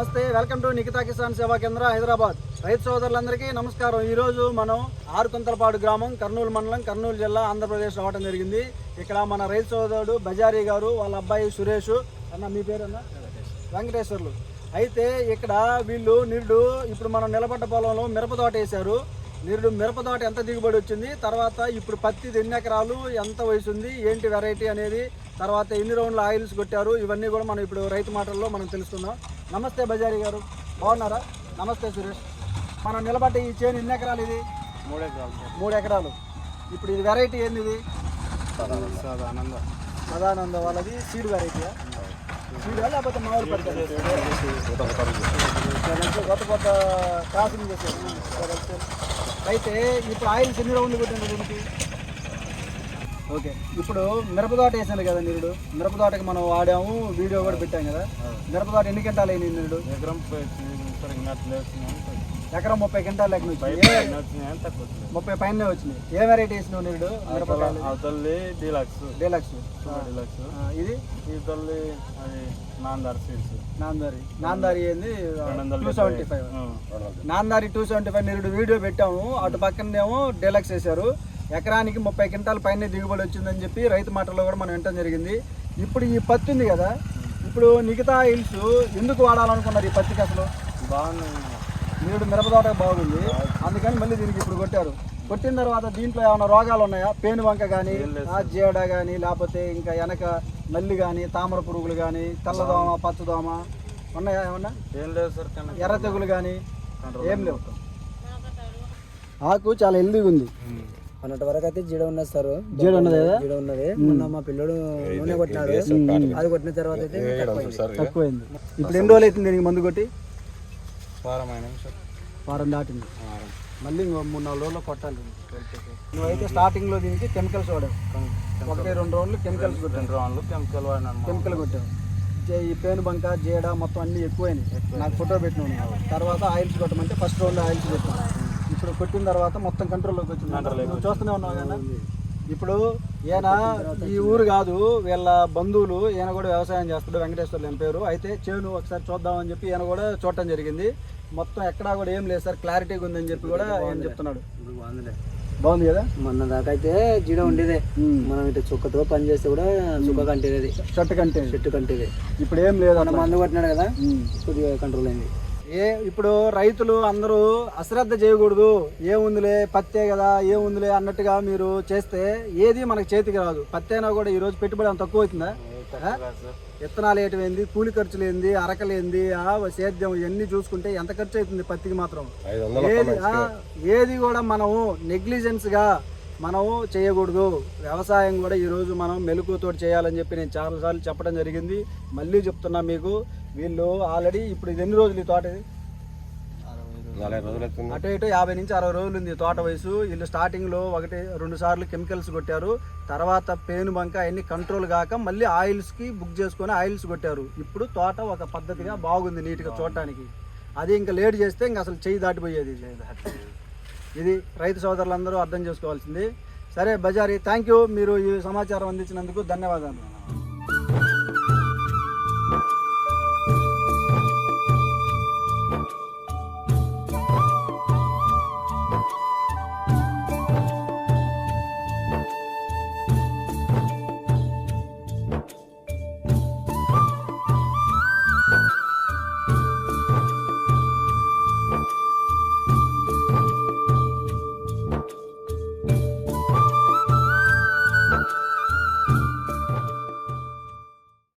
నమస్తే welcome to Nikhita Kisan సేవా కేంద్ర హైదరాబాద్. రైతు సోదరులందరికీ నమస్కారం. ఈరోజు మనం ఆరుకుంతలపాడు గ్రామం కర్నూలు మండలం కర్నూలు జిల్లా ఆంధ్రప్రదేశ్ రావడం జరిగింది. ఇక్కడ మన రైతు సోదరుడు బజారీ గారు వాళ్ళ అబ్బాయి సురేష్. అన్న మీ పేరు అన్న వెంకటేశ్వర్లు. అయితే ఇక్కడ వీళ్ళు నిరుడు ఇప్పుడు మనం నిలబడ్డ పొలంలో మిరప తోట వేశారు. నిరుడు మిరప తోట ఎంత దిగుబడి వచ్చింది? తర్వాత ఇప్పుడు పత్తి ఎన్ని ఎకరాలు? ఎంత వయసు ఉంది? ఏంటి వెరైటీ అనేది? తర్వాత ఎన్ని రౌండ్ల ఆయిల్స్ కొట్టారు? ఇవన్నీ కూడా మనం ఇప్పుడు రైతు మాటల్లో మనం తెలుసుకుందాం. నమస్తే బజారీ గారు బాగున్నారా నమస్తే సురేష్ మనం నిలబడ్డ ఈ చేను ఎన్ని ఎకరాలు ఇది మూడు ఎకరాలు మూడు ఎకరాలు ఇప్పుడు ఇది వెరైటీ ఏంది ఇది సార్ ఆనంద సదానంద వాళ్ళది సీడ్ వెరైటీయా సీడ్ లేకపోతే మామూలు పడుతుంది కొత్త కొత్త క్రాసింగ్ చేశారు అయితే ఇప్పుడు ఆయిల్స్ ఎన్ని రౌండ్లు కొట్టింది దీనికి ఓకే. ఇప్పుడు మిరపతోట వేసాను కదా నిరుడు. మిరపతోటకి మనం వాడాము వీడియో కూడా పెట్టాం కదా. మిరపతోట ఎన్ని గంటలు అయింది నిరుడు? ఎకరం ఎకరం ముప్పై గంటలు లెక్క నుంచి. ఏ తక్కువ ముప్పై పైన వచ్చినాయి. ఏ వెరైటీ వేసినావు నిరుడు మిరపకాయలు డీలక్స్. డీలక్స్. డీలక్స్. ఇది? ఇవతల్లి అది నాందార్ సీడ్స్. నాందారి. నాందారి ఏంది? Two seventy five. Namdhari two seventy five. నిరుడు వీడియో పెట్టాము. అటు పక్కనేమో డెలక్స్ వేశారు. ఎకరానికి ముప్పై క్వింటాల పైన దిగుబడి వచ్చిందని చెప్పి రైతు మాటల్లో కూడా మనం వినటం జరిగింది. ఇప్పుడు ఈ పత్తి ఉంది కదా ఇప్పుడు మిగతా హిల్స్ ఎందుకు వాడాలనుకున్నారు ఈ పత్తికి అసలు? బాగుంది నిరుడు మిరపతోట బాగుంది. అందుకని మళ్ళీ దీనికి ఇప్పుడు కొట్టారు. కొట్టిన తర్వాత దీంట్లో ఏమైనా రోగాలు ఉన్నాయా? పేను వంక కానీ జీడ కానీ లేకపోతే ఇంకా వెనక నల్లి కానీ తామర పురుగులు కానీ తెల్లదోమ పచ్చదోమ ఉన్నాయా ఏమన్నా? ఏం లేదు సార్ ఎర్ర తెగులు కానీ ఏం లేవు. ఆకు చాలా హెల్దీగా ఉంది. అన్నటి వరకు అయితే జీడ ఉన్నది సార్. జీడ ఉన్నది కదా? జీడ ఉన్నది. మొన్న మా పిల్లడు నూనె కొట్టినాడు. అది కొట్టిన తర్వాత అయితే తక్కువైంది. ఇప్పుడు ఎన్ని రోజులు అవుతుంది దీనికి మందు కొట్టి? సార్. వారం దాటింది. మళ్ళీ ఇంకో మూడు నాలుగు రోజుల్లో కొట్టాలి. నువ్వైతే స్టార్టింగ్లో దీనికి కెమికల్స్ వాడావు. ఒకటి రెండు రోజులు కెమికల్స్ రెండు రౌండ్లు కెమికల్ వాడినాను కెమికల్ కొట్టావు. జే- ఈ పేను బంక జీడ మొత్తం అన్ని ఎక్కువైనాయి. నాకు ఫోటో పెట్టినావు తర్వాత ఆయిల్స్ కొట్టమంటే ఫస్ట్ రౌండ్ ఆయిల్స్ పెట్టాను ఇప్పుడు కొట్టిన తర్వాత మొత్తం కంట్రోల్లోకి వచ్చింది. నువ్వు చూస్తూనే ఉన్నావు కదా? ఇప్పుడు ఈయన ఈ ఊరు కాదు వీళ్ళ బంధువులు ఈయన కూడా వ్యవసాయం చేస్తాడు వెంకటేశ్వర్లు అని పేరు. అయితే చేను ఒకసారి చూద్దామని చెప్పి ఈయన కూడా చూడటం జరిగింది. మొత్తం ఎక్కడా కూడా ఏం లేదు సార్ క్లారిటీగా ఉందని చెప్పి కూడా ఆయన చెప్తున్నాడు. బాగుంది కదా? మొన్న దాకా అయితే జీడ ఉండేదే. మనం ఇటు చుక్కతో పని చేస్తే కూడా చుక్క కంటేది షర్ట్ కంటే. చెట్టు కంటేది. ఇప్పుడు ఏం లేదు. మందు కొట్టినాడు కదా. కొద్దిగా కంట్రోల్ అయింది. ఏ ఇప్పుడు రైతులు అందరూ అశ్రద్ధ చేయకూడదు. ఏముందిలే పత్తే కదా ఏముందిలే అన్నట్టుగా మీరు చేస్తే ఏది మనకి చేతికి రాదు. పత్తి అయినా కూడా ఈరోజు పెట్టుబడి అంత తక్కువ అవుతుందా? విత్తనాలు ఏంటి కూలి ఖర్చులు ఏంది అరకలేంది ఆ సేద్యం ఇవన్నీ చూసుకుంటే ఎంత ఖర్చు అవుతుంది పత్తికి మాత్రం? ఏది ఏది కూడా మనము నెగ్లిజెన్స్గా మనం చేయకూడదు. వ్యవసాయం కూడా ఈరోజు మనం మెలకుతో చేయాలని చెప్పి నేను చాలాసార్లు చెప్పడం జరిగింది. మళ్ళీ చెప్తున్నా మీకు వీళ్ళు ఆల్రెడీ ఇప్పుడు ఇది ఎన్ని రోజులు ఈ తోట ఇది? అటు ఇటు యాభై నుంచి అరవై రోజులు ఉంది తోట వయసు. వీళ్ళు స్టార్టింగ్లో ఒకటి రెండు సార్లు కెమికల్స్ కొట్టారు. తర్వాత పేను బంక అన్ని కంట్రోల్ కాక మళ్ళీ ఆయిల్స్కి బుక్ చేసుకొని ఆయిల్స్ కొట్టారు. ఇప్పుడు తోట ఒక పద్ధతిగా బాగుంది నీట్గా చూడటానికి. అది ఇంకా లేట్ చేస్తే ఇంకా అసలు చెయ్యి దాటిపోయేది. ఇది రైతు సోదరులందరూ అర్థం చేసుకోవాల్సింది. సరే బజారీ థ్యాంక్ యూ మీరు ఈ సమాచారం అందించినందుకు ధన్యవాదాలు.